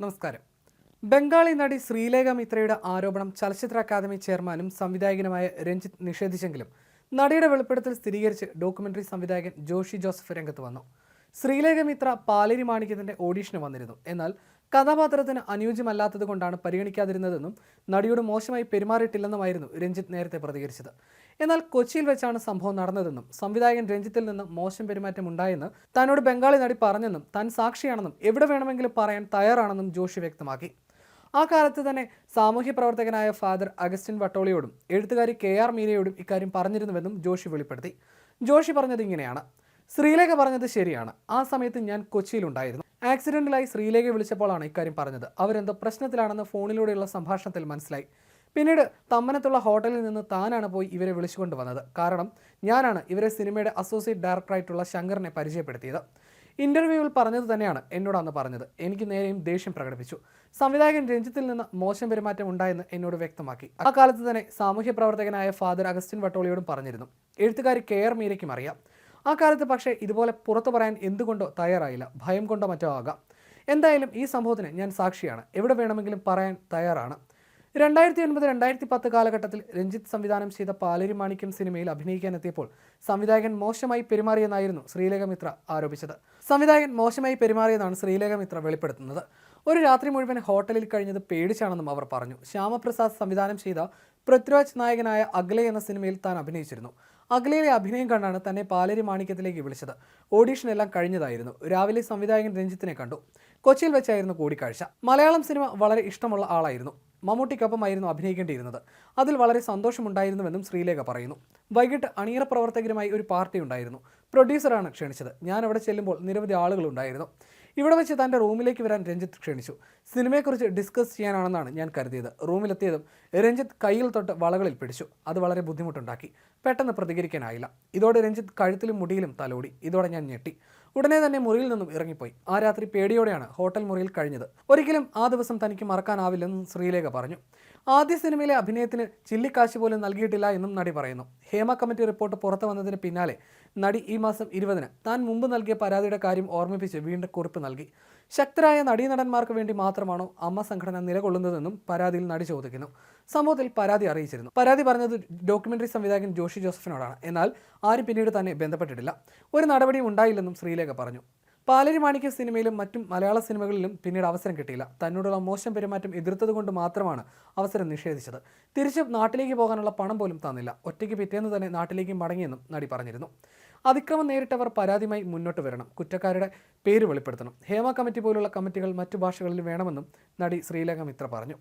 നമസ്കാരം. ബംഗാളി നടി ശ്രീലേഖ മിത്രയുടെ ആരോപണം ചലച്ചിത്ര അക്കാദമി ചെയർമാനും സംവിധായകനുമായ രഞ്ജിത്ത് നിഷേധിച്ചെങ്കിലും നടിയുടെ വെളിപ്പെടുത്തൽ സ്ഥിരീകരിച്ച് ഡോക്യുമെന്ററി സംവിധായകൻ ജോഷി ജോസഫ് രംഗത്ത് വന്നു. ശ്രീലേഖ മിത്ര പാലേരി മാണിക്യത്തിന്റെ ഓഡീഷന് വന്നിരുന്നു. എന്നാൽ കഥാപാത്രത്തിന് അനുയോജ്യമല്ലാത്തത് കൊണ്ടാണ് പരിഗണിക്കാതിരുന്നതെന്നും നടിയോട് മോശമായി പെരുമാറിയിട്ടില്ലെന്നുമായിരുന്നു രഞ്ജിത്ത് നേരത്തെ പ്രതികരിച്ചത്. എന്നാൽ കൊച്ചിയിൽ വെച്ചാണ് സംഭവം നടന്നതെന്നും സംവിധായകൻ രഞ്ജിത്തിൽ നിന്ന് മോശം പെരുമാറ്റം ഉണ്ടായെന്ന് തന്നോട് ബംഗാളി നടി പറഞ്ഞെന്നും താൻ സാക്ഷിയാണെന്നും എവിടെ വേണമെങ്കിലും പറയാൻ തയ്യാറാണെന്നും ജോഷി വ്യക്തമാക്കി. ആ കാലത്ത് തന്നെ സാമൂഹ്യ പ്രവർത്തകനായ ഫാദർ അഗസ്റ്റിൻ വട്ടോളിയോടും എഴുത്തുകാരി കെ ആർ മീനയോടും ഇക്കാര്യം പറഞ്ഞിരുന്നുവെന്നും ജോഷി വെളിപ്പെടുത്തി. ജോഷി പറഞ്ഞത് ഇങ്ങനെയാണ്. ശ്രീലേഖ പറഞ്ഞത് ശരിയാണ്. ആ സമയത്ത് ഞാൻ കൊച്ചിയിലുണ്ടായിരുന്നു ആക്സിഡന്റിലായി ശ്രീലേഖ വിളിച്ചപ്പോഴാണ് ഇക്കാര്യം പറഞ്ഞത്. അവരെന്തോ പ്രശ്നത്തിലാണെന്ന് ഫോണിലൂടെയുള്ള സംഭാഷണത്തിൽ മനസ്സിലായി. പിന്നീട് തമ്മനത്തുള്ള ഹോട്ടലിൽ നിന്ന് താനാണ് പോയി ഇവരെ വിളിച്ചുകൊണ്ട് വന്നത്. കാരണം ഞാനാണ് ഇവരെ സിനിമയുടെ അസോസിയേറ്റ് ഡയറക്ടറായിട്ടുള്ള ശങ്കറിനെ പരിചയപ്പെടുത്തിയത്. ഇന്റർവ്യൂവിൽ പറഞ്ഞത് തന്നെയാണ് എന്നോട് അന്ന് പറഞ്ഞത്. എനിക്ക് നേരെയും ദേഷ്യം പ്രകടിപ്പിച്ചു. സംവിധായകൻ രഞ്ജിത്തിൽ നിന്ന് മോശം പെരുമാറ്റം ഉണ്ടായെന്ന് എന്നോട് വ്യക്തമാക്കി. ആ കാലത്ത് തന്നെ സാമൂഹ്യ പ്രവർത്തകനായ ഫാദർ അഗസ്റ്റിൻ വട്ടോളിയോടും പറഞ്ഞിരുന്നു. എഴുത്തുകാരി കെ ആർ മീരയ്ക്കും അറിയാം. ആ കാലത്ത് പക്ഷേ ഇതുപോലെ പുറത്തു പറയാൻ എന്തുകൊണ്ടോ തയ്യാറായില്ല. ഭയം കൊണ്ടോ മറ്റോ ആകാം. എന്തായാലും ഈ സംഭവത്തിന് ഞാൻ സാക്ഷിയാണ്. എവിടെ വേണമെങ്കിലും പറയാൻ തയ്യാറാണ്. രണ്ടായിരത്തി ഒൻപത് രണ്ടായിരത്തി പത്ത് കാലഘട്ടത്തിൽ രഞ്ജിത്ത് സംവിധാനം ചെയ്ത പാലരി മാണിക്യം സിനിമയിൽ അഭിനയിക്കാനെത്തിയപ്പോൾ സംവിധായകൻ മോശമായി പെരുമാറിയെന്നായിരുന്നു ശ്രീലേഖ മിത്ര ആരോപിച്ചത്. സംവിധായകൻ മോശമായി പെരുമാറിയെന്നാണ് ശ്രീലേഖ മിത്ര വെളിപ്പെടുത്തുന്നത്. ഒരു രാത്രി മുഴുവൻ ഹോട്ടലിൽ കഴിഞ്ഞത് പേടിച്ചാണെന്നും അവർ പറഞ്ഞു. ശ്യാമപ്രസാദ് സംവിധാനം ചെയ്ത പൃഥ്വിരാജ് നായകനായ അഗ്ലെ എന്ന സിനിമയിൽ താൻ അഭിനയിച്ചിരുന്നു. അഗ്ലയിലെ അഭിനയം കണ്ടാണ് തന്നെ പാലരി മാണിക്യത്തിലേക്ക് വിളിച്ചത്. ഓഡീഷൻ എല്ലാം കഴിഞ്ഞതായിരുന്നു. രാവിലെ സംവിധായകൻ രഞ്ജിത്തിനെ കണ്ടു. കൊച്ചിയിൽ വെച്ചായിരുന്നു കൂടിക്കാഴ്ച. മലയാളം സിനിമ വളരെ ഇഷ്ടമുള്ള ആളായിരുന്നു. മമ്മൂട്ടിക്കൊപ്പമായിരുന്നു അഭിനയിക്കേണ്ടിയിരുന്നത്. അതിൽ വളരെ സന്തോഷമുണ്ടായിരുന്നുവെന്നും ശ്രീലേഖ പറയുന്നു. വൈകിട്ട് അണിയറ പ്രവർത്തകരുമായി ഒരു പാർട്ടി ഉണ്ടായിരുന്നു. പ്രൊഡ്യൂസറാണ് ക്ഷണിച്ചത്. ഞാൻ അവിടെ ചെല്ലുമ്പോൾ നിരവധി ആളുകളുണ്ടായിരുന്നു. ഇവിടെ വെച്ച് തന്റെ റൂമിലേക്ക് വരാൻ രഞ്ജിത്ത് ക്ഷണിച്ചു. സിനിമയെക്കുറിച്ച് ഡിസ്കസ് ചെയ്യാനാണെന്നാണ് ഞാൻ കരുതിയത്. റൂമിലെത്തിയതും രഞ്ജിത്ത് കയ്യിൽ തൊട്ട് വളകളിൽ പിടിച്ചു. അത് വളരെ ബുദ്ധിമുട്ടുണ്ടാക്കി. പെട്ടെന്ന് പ്രതികരിക്കാനായില്ല. ഇതോടെ രഞ്ജിത്ത് കഴുത്തിലും മുടിയിലും തലോടി. ഇതോടെ ഞാൻ ഞെട്ടി. ഉടനെ തന്നെ മുറിയിൽ നിന്നും ഇറങ്ങിപ്പോയി. ആ രാത്രി പേടിയോടെയാണ് ഹോട്ടൽ മുറിയിൽ കഴിഞ്ഞത്. ഒരിക്കലും ആ ദിവസം തനിക്ക് മറക്കാനാവില്ലെന്നും ശ്രീലേഖ പറഞ്ഞു. ആദ്യ സിനിമയിലെ അഭിനയത്തിന് ചില്ലിക്കാശ് പോലും നൽകിയിട്ടില്ല എന്നും നടി പറയുന്നു. ഹേമ കമ്മിറ്റി റിപ്പോർട്ട് പുറത്തു വന്നതിന് പിന്നാലെ നടി ഈ മാസം ഇരുപതിന് താൻ മുമ്പ് നൽകിയ പരാതിയുടെ കാര്യം ഓർമ്മിപ്പിച്ച് വീണ്ടും കുറിപ്പ് നൽകി. ശക്തരായ നടീനടന്മാർക്ക് വേണ്ടി മാത്രമാണോ അമ്മ സംഘടന നിലകൊള്ളുന്നതെന്നും പരാതിയിൽ നടി ചോദിക്കുന്നു. സംഭവത്തിൽ പരാതി അറിയിച്ചിരുന്നു. പരാതി പറഞ്ഞത് ഡോക്യുമെന്ററി സംവിധായകൻ ജോഷി ജോസഫിനോടാണ്. എന്നാൽ ആരും പിന്നീട് തന്നെ ബന്ധപ്പെട്ടിട്ടില്ല. ഒരു നടപടിയും ഉണ്ടായില്ലെന്നും ശ്രീലേഖ പറഞ്ഞു. പാലരി മാണിക്യ സിനിമയിലും മറ്റും മലയാള സിനിമകളിലും പിന്നീട് അവസരം കിട്ടിയില്ല. തന്നോടുള്ള മോശം പെരുമാറ്റം എതിർത്തത് കൊണ്ട് മാത്രമാണ് അവസരം നിഷേധിച്ചത്. തിരിച്ച് നാട്ടിലേക്ക് പോകാനുള്ള പണം പോലും തന്നില്ല. ഒറ്റയ്ക്ക് പിറ്റേന്ന് തന്നെ നാട്ടിലേക്ക് മടങ്ങിയെന്നും നടി പറഞ്ഞിരുന്നു. അതിക്രമം നേരിട്ടവർ പരാതിയുമായി മുന്നോട്ട് വരണം. കുറ്റക്കാരുടെ പേര് വെളിപ്പെടുത്തണം. ഹേമ കമ്മിറ്റി പോലുള്ള കമ്മിറ്റികൾ മറ്റു ഭാഷകളിൽ വേണമെന്നും നടി ശ്രീലേഖ മിത്ര പറഞ്ഞു.